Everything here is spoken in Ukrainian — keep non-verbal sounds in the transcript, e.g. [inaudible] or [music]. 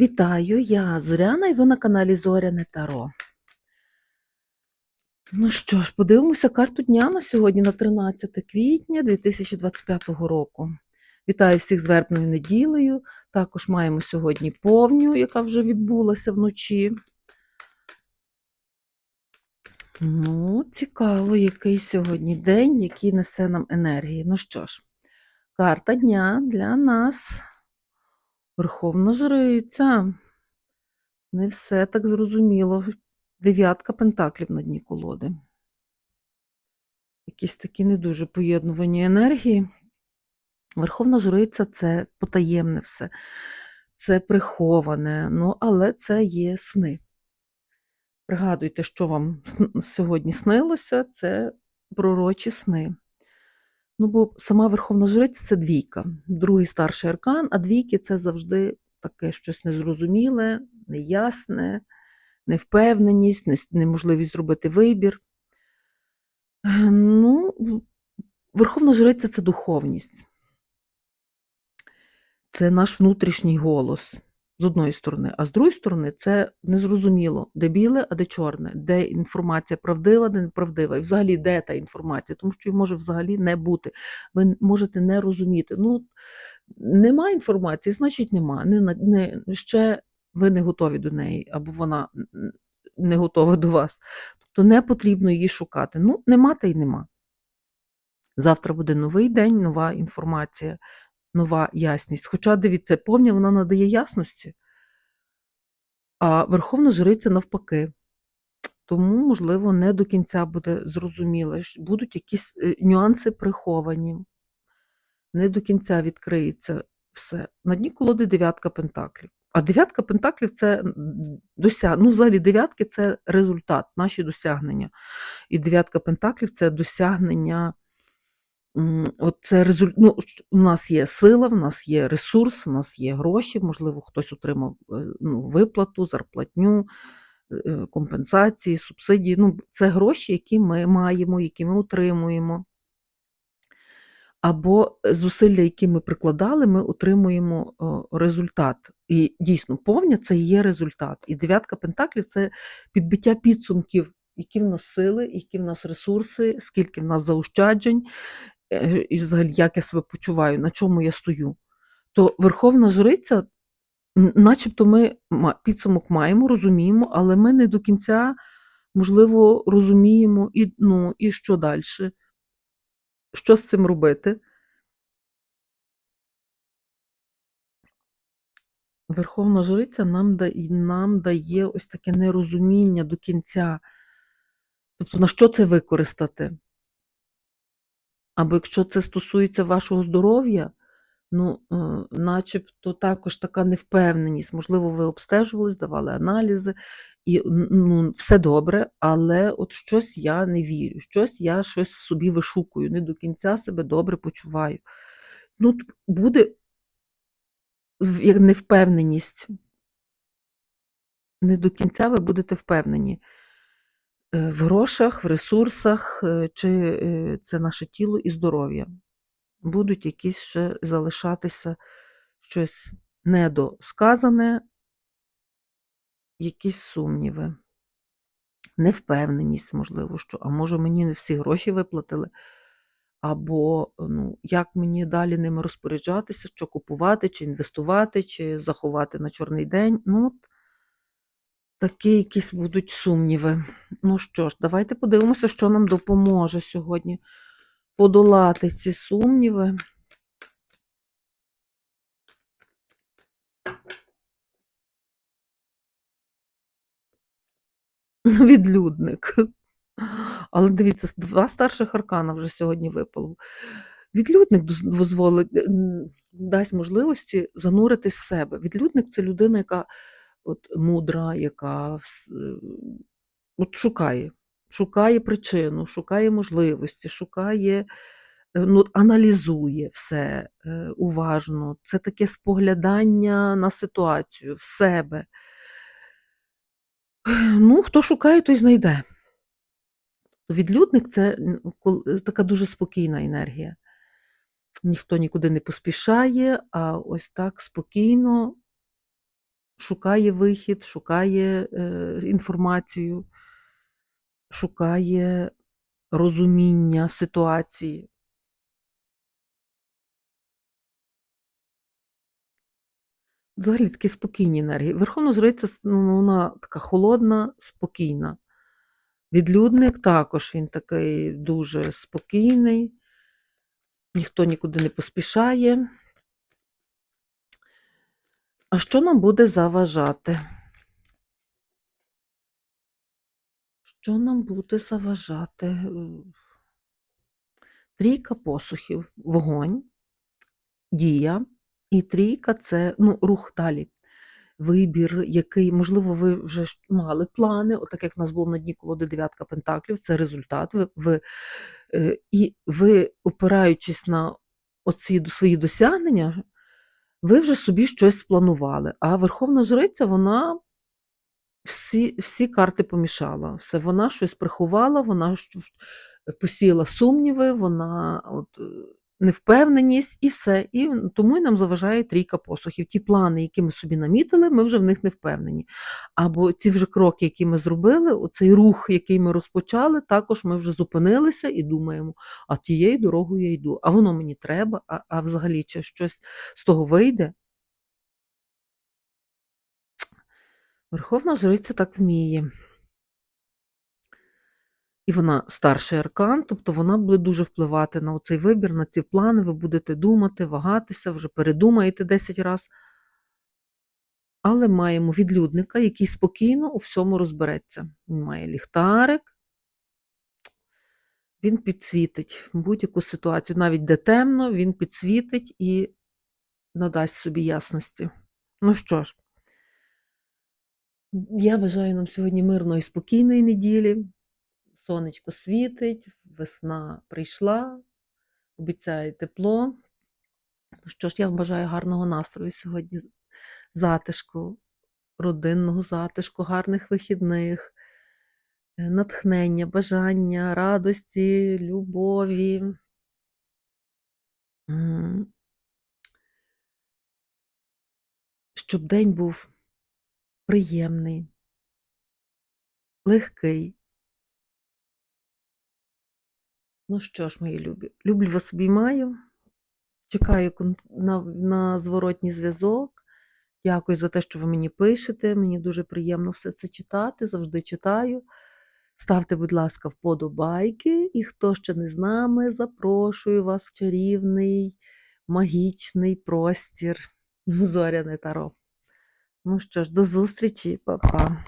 Вітаю, я Зоряна і ви на каналі Зоряне Таро. Ну що ж, подивимося карту дня на сьогодні, на 13 квітня 2025 року. Вітаю всіх з вербною неділею. Також маємо сьогодні повню, яка вже відбулася вночі. Ну, цікаво, який сьогодні день, який несе нам енергії. Ну що ж, карта дня для нас. Верховна жриця. Не все так зрозуміло. Дев'ятка пентаклів на дні колоди. Якісь такі не дуже поєднувані енергії. Верховна жриця це потаємне все, це приховане, ну, але це є сни. Пригадуйте, що вам сьогодні снилося, це пророчі сни. Ну, бо сама Верховна Жриця це двійка, другий старший аркан, а двійки це завжди таке щось незрозуміле, неясне, невпевненість, неможливість зробити вибір. Ну, Верховна Жриця це духовність. Це наш внутрішній голос з одної сторони, а з другої сторони, це незрозуміло, де біле, а де чорне, де інформація правдива, де неправдива, і взагалі де та інформація, тому що її може взагалі не бути. Ви можете не розуміти. Ну, нема інформації, значить нема. Не, не, ще ви не готові до неї, або вона не готова до вас. Тобто не потрібно її шукати. Ну, нема та й нема. Завтра буде новий день, нова інформація, нова ясність. Хоча, дивіться, повня вона надає ясності, а Верховна Жриця навпаки. Тому, можливо, не до кінця буде зрозуміло, щ- будуть якісь е, нюанси приховані, не до кінця відкриється все. На дні колоди дев'ятка пентаклів. А дев'ятка пентаклів це досяг... ну, взагалі дев'ятки це результат, наші досягнення. І дев'ятка пентаклів це досягнення. От це резуль... ну, у нас є сила, в нас є ресурс, у нас є гроші, можливо, хтось отримав е, ну, виплату, зарплатню, е, компенсації, субсидії. Ну, це гроші, які ми маємо, які ми отримуємо. Або зусилля, які ми прикладали, ми отримуємо результат. І дійсно, повня це є результат. І дев'ятка пентаклів це підбиття підсумків, які в нас сили, які в нас ресурси, скільки в нас заощаджень, е, і взагалі як я себе почуваю, на чому я стою. То Верховна Жриця, начебто ми підсумок маємо, розуміємо, але ми не до кінця, можливо, розуміємо, і, ну, і що далі, що з цим робити. Верховна Жриця нам, да, нам дає ось таке нерозуміння до кінця. Тобто, на що це використати? Або якщо це стосується вашого здоров'я, ну, е, начебто також така невпевненість. Можливо, ви обстежували, здавали аналізи, і ну, все добре, але от щось я не вірю, щось я щось в собі вишукую, не до кінця себе добре почуваю. Ну, буде невпевненість. Не до кінця ви будете впевнені в грошах, в ресурсах, е, чи е, це наше тіло і здоров'я. Будуть якісь ще залишатися щось недосказане, якісь сумніви, невпевненість, можливо, що, а може мені не всі гроші виплатили, або ну, як мені далі ними розпоряджатися, що купувати, чи інвестувати, чи заховати на чорний день. Ну, Такі якісь будуть сумніви. Ну що ж, давайте подивимося, що нам допоможе сьогодні подолати ці сумніви. [laughs] Відлюдник. Але дивіться, два старших аркана вже сьогодні випало. Відлюдник дозволить, дасть можливості зануритись в себе. Відлюдник це людина, яка от, мудра, яка е, от шукає, шукає причину, шукає можливості, шукає, е, ну, аналізує все е, уважно. Це таке споглядання на ситуацію, в себе. [sighs] Ну, хто шукає, той знайде. Відлюдник це така дуже спокійна енергія. Ніхто нікуди не поспішає, а ось так спокійно шукає вихід, шукає е, інформацію, шукає розуміння ситуації. Взагалі такі спокійні енергії. Верховна жриця, ну, вона така холодна, спокійна. Відлюдник також він такий дуже спокійний, ніхто нікуди не поспішає. А що нам буде заважати? Що нам буде заважати? Трійка посухів, вогонь, дія, і трійка це ну, рух далі. Вибір, який, можливо, ви вже мали плани, отак як в нас було на дні колоди дев'ятка пентаклів, це результат. Ви, ви, е, і ви, опираючись на оці свої досягнення, ви вже собі щось спланували. А Верховна Жриця, вона всі, всі карти помішала. Все, вона щось приховала, вона посіяла сумніви, вона от, е, невпевненість і все. І тому і нам заважає трійка посухів. Ті плани, які ми собі намітили, ми вже в них не впевнені. Або ті вже кроки, які ми зробили, оцей рух, який ми розпочали, також ми вже зупинилися і думаємо, а тією дорогою я йду, а воно мені треба, а, а взагалі чи щось з того вийде. Верховна жриця так вміє. І вона старший аркан, тобто вона буде дуже впливати на цей вибір, на ці плани. Ви будете думати, вагатися, вже передумаєте 10 разів. Але маємо відлюдника, який спокійно у всьому розбереться. Він має ліхтарик, він підсвітить будь-яку ситуацію. Навіть де темно, він підсвітить і надасть собі ясності. Ну що ж, я бажаю нам сьогодні мирної і спокійної неділі. Сонечко світить, весна прийшла, обіцяє тепло. Ну що ж, я вам бажаю гарного настрою сьогодні, затишку, родинного затишку, гарних вихідних, е, натхнення, бажання, радості, любові. Щоб день був приємний, легкий. Ну що ж, мої любі, люблю вас обіймаю. Чекаю на, на зворотній зв'язок. Дякую за те, що ви мені пишете. Мені дуже приємно все це читати, завжди читаю. Ставте, будь ласка, вподобайки. І хто ще не з нами, запрошую вас в чарівний, магічний простір [laughs] Зоряне Таро. Ну що ж, до зустрічі, па-па.